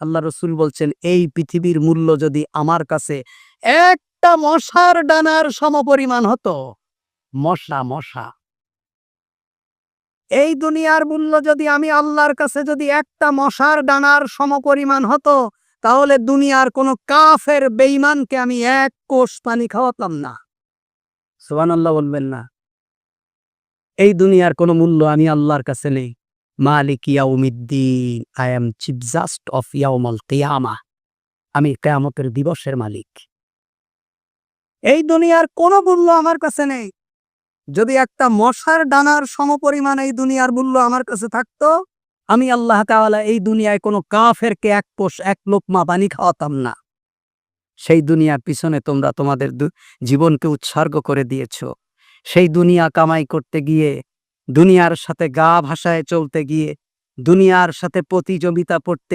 আল্লাহ রসুল বলছেন, এই পৃথিবীর মূল্য যদি আমার কাছে একটা মশার ডানার সমপরিমাণ হতো, মশা মশা। এই দুনিয়ার মূল্য যদি আমি আল্লাহর কাছে যদি একটা মশার ডানার সমপরিমাণ হতো, তাহলে দুনিয়ার কোনো কাফের বেঈমানকে আমি এক কোষ পানি খাওয়াতাম না। সুবহানাল্লাহ বলবেন না। এই দুনিয়ার কোনো মূল্য আমি আল্লাহর কাছে নেই। মালিক ইয়াউমিদ্দিন I am chief just of ইয়াউমাল কিয়ামা আমি কেয়ামতের দিবসের মালিক। এই দুনিয়ার কোনো মূল্য আমার কাছে নেই। যদি একটা মশার ডানার সমপরিমাণ এই দুনিয়ার মূল্য আমার কাছে থাকতো, আমি আল্লাহ তাআলা এই দুনিয়ায় কোনো কাফেরকে এক পোষ, এক লোকমা পানি খাওয়াতাম না। সেই দুনিয়ার পিছনে তোমরা তোমাদের জীবনকে উৎসর্গ করে দিয়েছ। সেই দুনিয়া কামাই করতে গিয়ে দুনিয়ার সাথে গা ভাষায় চলতে গিয়ে দুনিয়ার সাথে প্রতিযোগিতা পড়তে